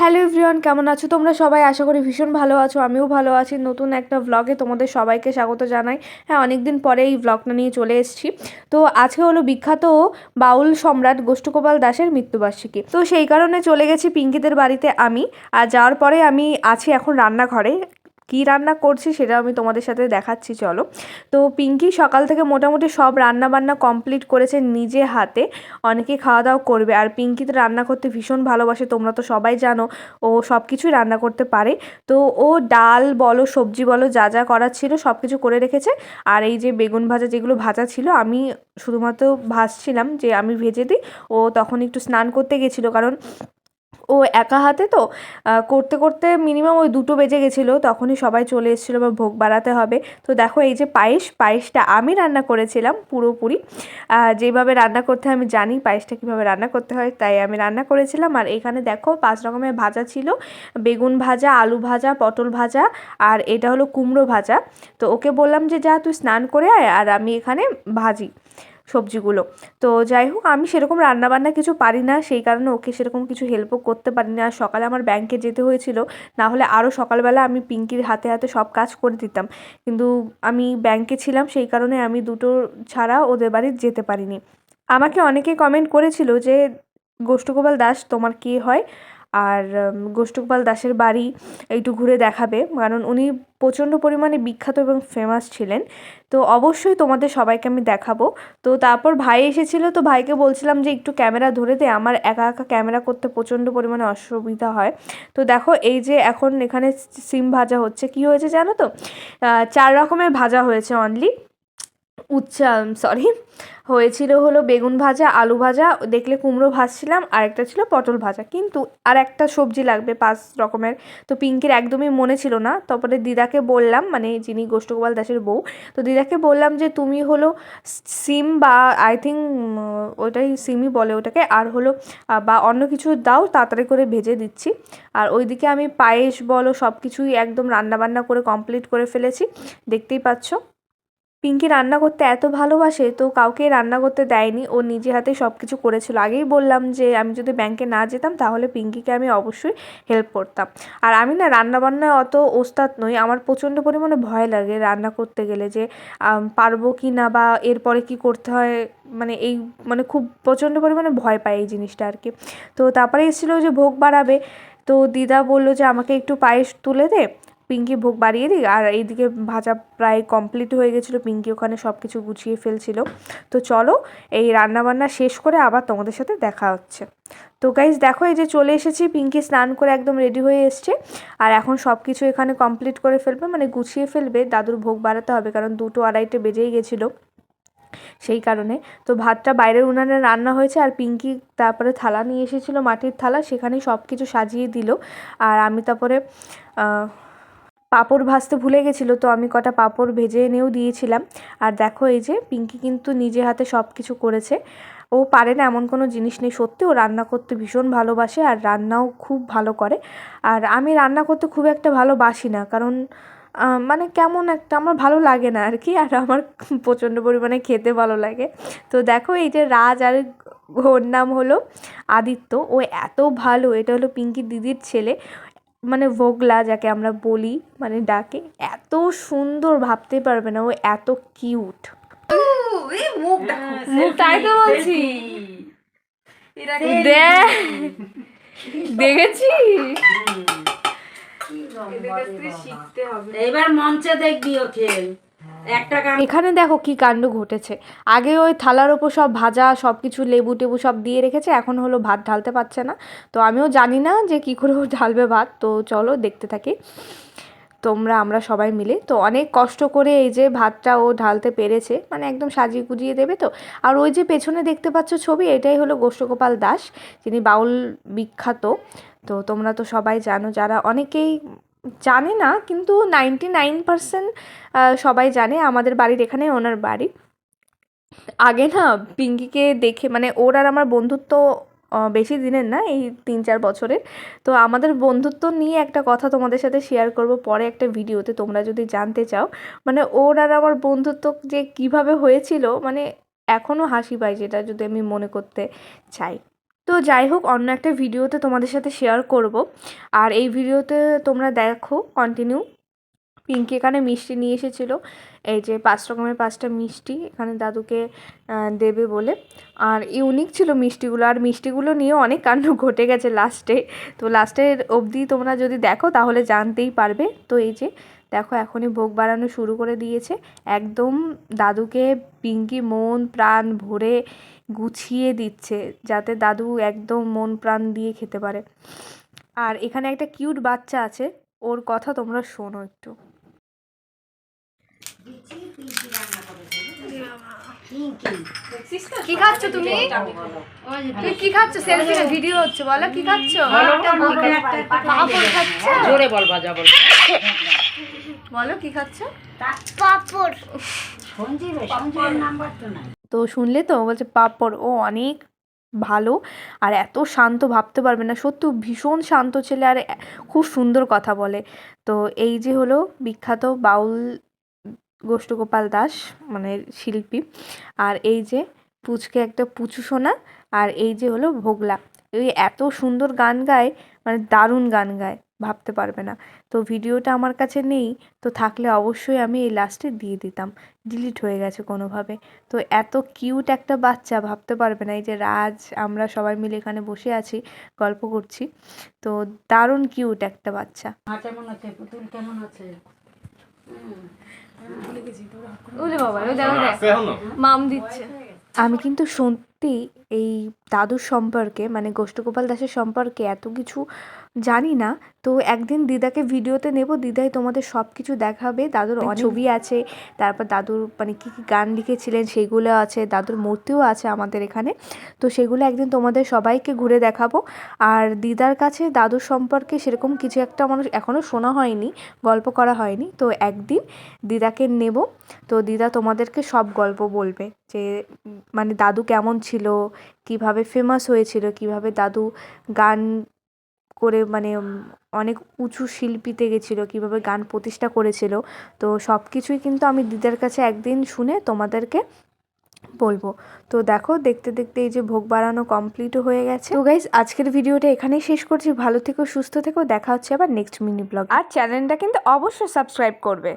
Hello everyone, কেমন আছো? তোমরা সবাই আশা করি ভীষণ ভালো আছো, আমিও ভালো আছি। নতুন একটা ভ্লগে তোমাদের সবাইকে স্বাগত জানাই। হ্যাঁ অনেকদিন পরে এই ভ্লগটা নিয়ে চলে এসেছি। তো আজকে হলো বিখ্যাত বাউল সম্রাট গোষ্ঠগোপাল দাসের মৃত্যুবার্ষিকী। তো সেই কারণে চলে গেছি পিঙ্কিদের বাড়িতে আমি। আর যাওয়ার পরে আমি আছি এখন রান্নাঘরে। কী রান্না করছি সেটা আমি তোমাদের সাথে দেখাচ্ছি, চলো। তো পিঙ্কি সকাল থেকে মোটামুটি সব রান্না বান্না কমপ্লিট করেছে নিজে হাতে, অনেকে খাওয়া দাওয়া করবে। আর পিঙ্কি তো রান্না করতে ভীষণ ভালোবাসে, তোমরা তো সবাই জানো, ও সব কিছুই রান্না করতে পারে। তো ও ডাল বলো, সবজি বলো, যা যা করার ছিল সব কিছু করে রেখেছে। আর এই যে বেগুন ভাজা যেগুলো ভাজা ছিল, আমি শুধুমাত্র ভাজছিলাম যে আমি ভেজে দিই। ও তখন একটু স্নান করতে গেছিল, কারণ ও একা হাতে তো করতে করতে মিনিমাম ওই দুটো বেজে গেছিল, তখনই সবাই চলে এসেছিল বা ভোগ বাড়াতে হবে। তো দেখো এই যে পায়েস, পায়েসটা আমি রান্না করেছিলাম পুরোপুরি। যেভাবে রান্না করতে আমি জানি পায়েসটা কীভাবে রান্না করতে হয়, তাই আমি রান্না করেছিলাম। আর এখানে দেখো পাঁচ রকমের ভাজা ছিল, বেগুন ভাজা, আলু ভাজা, পটল ভাজা, আর এটা হলো কুমড়ো ভাজা। তো ওকে বললাম যে, যা তুই স্নান করে আয়, আর আমি এখানে ভাজি। সবজিগুলো। তো যাই হোক, আমি সেরকম রান্নাবান্না কিছু পারি না, সেই কারণে ওকে সেরকম কিছু হেল্পও করতে পারি না। আর সকালে আমার ব্যাংকে যেতে হয়েছিল, না হলে আরও সকালবেলা আমি পিঙ্কির হাতে হাতে সব কাজ করে দিতাম। কিন্তু আমি ব্যাংকে ছিলাম, সেই কারণে আমি দুটো ছাড়া ওদের বাড়ি যেতে পারিনি। আমাকে অনেকে কমেন্ট করেছিল যে, গোষ্ঠগোপাল দাস, তোমার কে হয়? আর উম, গোষ্ঠগোপাল দাসের বাড়ি একটু ঘুরে দেখাবে। কারণ উনি প্রচণ্ড পরিমাণে বিখ্যাত এবং ফেমাস ছিলেন। তো অবশ্যই তোমাদের সবাইকে আমি দেখাবো। তো তারপর ভাই এসেছিল তো ভাইকে বলছিলাম যে একটু ক্যামেরা ধরে দে। আমার একা একা ক্যামেরা করতে প্রচণ্ড পরিমাণে অসুবিধা হয়। তো দেখো এই যে এখন এখানে সিম ভাজা হচ্ছে। কি হয়েছে জানো তো? চার রকমের ভাজা হয়েছে অনলি উচ্চা সরি হয়েছিল হলো বেগুন ভাজা, আলু ভাজা, দেখলে কুমড়ো ভাজছিলাম আর একটা ছিল পটল ভাজা। কিন্তু আর একটা সবজি লাগবে পাঁচ রকমের। তো পিঙ্কির একদমই মনে ছিল না। তারপরে দিদাকে বললাম মানে যিনি গোষ্ঠগোপাল দাসের বউ, তো দিদাকে বললাম যে, তুমি হলো সিম বা আই থিঙ্ক ওটাই সিমই বলে ওটাকে, আর হলো বা অন্য কিছু দাও, তাড়াতাড়ি করে ভেজে দিচ্ছি। আর ওইদিকে আমি পায়েস বলো সব কিছুই একদম রান্নাবান্না করে কমপ্লিট করে ফেলেছি। দেখতেই পাচ্ছ। পিঙ্কি রান্না করতে এত ভালোবাসে, তো কাউকে রান্না করতে দেয়নি। ও নিজে হাতে সব কিছু করেছিল। আগেই বললাম যে, আমি যদি ব্যাংকে না যেতাম, তাহলে পিঙ্কিকে আমি অবশ্যই হেল্প করতাম। আর আমি না রান্না বান্নায় অত ওস্তাদ নই, আমার প্রচণ্ড পরিমাণে ভয় লাগে রান্না করতে গেলে যে পারব কি না বা এরপরে কি করতে হয় মানে এই মানে খুব প্রচণ্ড পরিমাণে ভয় পায় এই জিনিসটা আর কি। তো তারপরে এসেছিল যে ভোগ বাড়াবে, তো দিদা বলল যে, আমাকে একটু পায়েস তুলে দে। পিঙ্কি ভোগ বাড়িয়ে দিই, আর এইদিকে ভাজা প্রায় কমপ্লিট হয়ে গেছিল, পিঙ্কি ওখানে সব কিছু গুছিয়ে ফেলছিল। তো চলো, এই রান্নাবান্না শেষ করে আবার তোমাদের সাথে দেখা হচ্ছে। তো গাইজ দেখো এই যে চলে এসেছি, পিঙ্কি স্নান করে একদম রেডি হয়ে এসছে, আর এখন সব কিছু এখানে কমপ্লিট করে ফেলবে মানে গুছিয়ে ফেলবে। দাদুর ভোগ বাড়াতে হবে, কারণ দুটো আড়াইটে বেজেই গেছিল। সেই কারণে, তো ভাতটা বাইরের উনানে রান্না হয়েছে, আর পিঙ্কি তারপরে থালা নিয়ে এসেছিল, মাটির থালা সেখানে সব কিছু সাজিয়ে দিল। আর আমি তারপরে পাঁপড় ভাজতে ভুলে গেছিল, তো আমি কটা পাঁপড় ভেজে এনেও দিয়েছিলাম। আর দেখো এই যে, পিঙ্কি কিন্তু নিজে হাতে সব কিছু করেছে। ও পারে না এমন কোনো জিনিস নেই। সত্যি ও রান্না করতে ভীষণ ভালোবাসে আর রান্নাও খুব ভালো করে। আর আমি রান্না করতে খুব একটা ভালোবাসি না, কারণ মানে কেমন একটা আমার ভালো লাগে না আর কি। আর আমার প্রচণ্ড পরিমাণে খেতে ভালো লাগে। তো দেখো এই যে রাজ আর ওর নাম হলো আদিত্য। ও এত ভালো, এটা হলো পিঙ্কি দিদির ছেলে। মানে ভোগলা যাকে আমরা বলি মানে ডাকে এত সুন্দর ভাবতে পারবে না ও এত কিউট মুখ তাই তো বলছি। দেখ দেখেছি এবার মঞ্চে দেখবি ওকে। এখানে দেখো কি কাণ্ড ঘটেছে। আগে ওই থালার ওপর সব ভাজা সব কিছু লেবু টেবু সব দিয়ে রেখেছে, এখন হলো ভাত ঢালতে পারছে না। তো আমিও জানি না যে কি করে ও ঢালবে ভাত, তো চলো দেখতে থাকি। তোমরা, আমরা সবাই মিলে। তো অনেক কষ্ট করে এই যে ভাতটা ও ঢালতে পেরেছে মানে একদম সাজিয়ে গুজিয়ে দেবে তো। আর ওই যে পেছনে দেখতে পাচ্ছ ছবি, এটাই হলো গোষ্ঠগোপাল দাস, যিনি বাউল বিখ্যাত। তো তোমরা তো সবাই জানো, যারা অনেকেই জানে না, কিন্তু নাইনটি নাইন পার্সেন্ট সবাই জানে আমাদের বাড়ির এখানে ওনার বাড়ি। আগে না পিঙ্কিকে দেখে মানে ওর আর আমার বন্ধুত্ব বেশি দিনের না, এই তিন চার বছরের। তো আমাদের বন্ধুত্ব নিয়ে একটা কথা তোমাদের সাথে শেয়ার করব পরে একটা ভিডিওতে, তোমরা যদি জানতে চাও। মানে ওর আর আমার বন্ধুত্ব যে কীভাবে হয়েছিল মানে এখনও হাসি পায় যেটা যদি আমি মনে করতে চাই। তো যাই হোক, অন্য একটা ভিডিওতে তোমাদের সাথে শেয়ার করব। আর এই ভিডিওতে তোমরা দেখো কন্টিনিউ পিঙ্কি এখানে মিষ্টি নিয়ে এসেছিল। এই যে পাঁচ রকমের পাঁচটা মিষ্টি এখানে দাদুকে দেবে বলে। আর ইউনিক ছিল মিষ্টিগুলো। আর মিষ্টিগুলো নিয়ে অনেক কাণ্ড ঘটে গেছে লাস্টে তো লাস্টের অবধি তোমরা যদি দেখো, তাহলে জানতেই পারবে। তো এই যে, দেখো এখনই ভোগ বাড়ানো শুরু করে দিয়েছে। একদম দাদুকে পিঙ্কি মন, প্রাণ ভরে গুছিয়ে দিচ্ছে যাতে দাদু একদম মন প্রাণ দিয়ে খেতে পারে। আর এখানে একটা কিউট বাচ্চা আছে ওর কথা তোমরা শোনো একটু। কি খাচ্ছ তুমি? তুমি কি খাচ্ছ? সেলফি ভিডিও হচ্ছে বলো কি খাচ্ছ? পাপড় খাচ্ছ জোরে বল বাজা বল। বলো কি খাচ্ছ? পাপড়। তো শুনলে তো বলছে পাপড় ও অনেক ভালো। আর এত শান্ত ভাবতে পারবে না। সত্যি ভীষণ শান্ত ছেলে আর খুব সুন্দর কথা বলে। তো এই যে হলো বিখ্যাত বাউল গোষ্ঠগোপাল দাস মানে শিল্পী। আর এই যে পুচকে একটা পুচু সোনা, আর এই যে হলো ভোগলা। এই এত সুন্দর গান গায় মানে দারুণ গান গায়। ভাবতে পারবে না। তো ভিডিওটা আমার কাছে নেই তো থাকলে অবশ্যই আমি এই লাস্টে দিয়ে দিতাম। ডিলিট হয়ে গেছে কোনোভাবে। তো এত কিউট একটা বাচ্চা ভাবতে পারবে না। এই যে রাজ আমরা সবাই মিলে এখানে বসে আছি গল্প করছি। তো দারুণ কিউট একটা বাচ্চা। কেমন আছে? পুতুল কেমন আছে? বাবা ও দেখো দেখ। মাম দিচ্ছে। আমি কিন্তু সত্যি এই দাদুর সম্পর্কে মানে গোষ্ঠগোপাল দাসের সম্পর্কে এত কিছু জানি না। তো একদিন দিদাকে ভিডিওতে নেব দিদাই তোমাদের সব কিছু দেখাবে। দাদুর অনেক ছবি আছে তারপর দাদুর মানে কী কী গান লিখেছিলেন সেগুলো আছে দাদুর মূর্তিও আছে আমাদের এখানে। তো সেগুলো একদিন তোমাদের সবাইকে ঘুরে দেখাবো। আর দিদার কাছে দাদুর সম্পর্কে সেরকম কিছু একটা মানুষ এখনও শোনা হয়নি গল্প করা হয়নি। তো একদিন দিদাকে নেব তো দিদা তোমাদেরকে সব গল্প বলবে যে মানে দাদু কেমন ছিল কীভাবে ফেমাস হয়েছিল কীভাবে দাদু গান করে মানে অনেক উঁচু শিল্পীতে গেছিল কীভাবে গান প্রতিষ্ঠা করেছিল তো সব কিছুই কিন্তু আমি দিদার কাছে একদিন শুনে তোমাদেরকে বলব। তো দেখো দেখতে দেখতে এই যে ভোগ বাড়ানো কমপ্লিটও হয়ে গেছে। তো গাইজ আজকের ভিডিওটা এখানেই শেষ করছি। ভালো থেকো সুস্থ থেকো। দেখা হচ্ছে আবার নেক্সট মিনি ব্লগ আর চ্যানেলটা কিন্তু অবশ্যই সাবস্ক্রাইব করবে।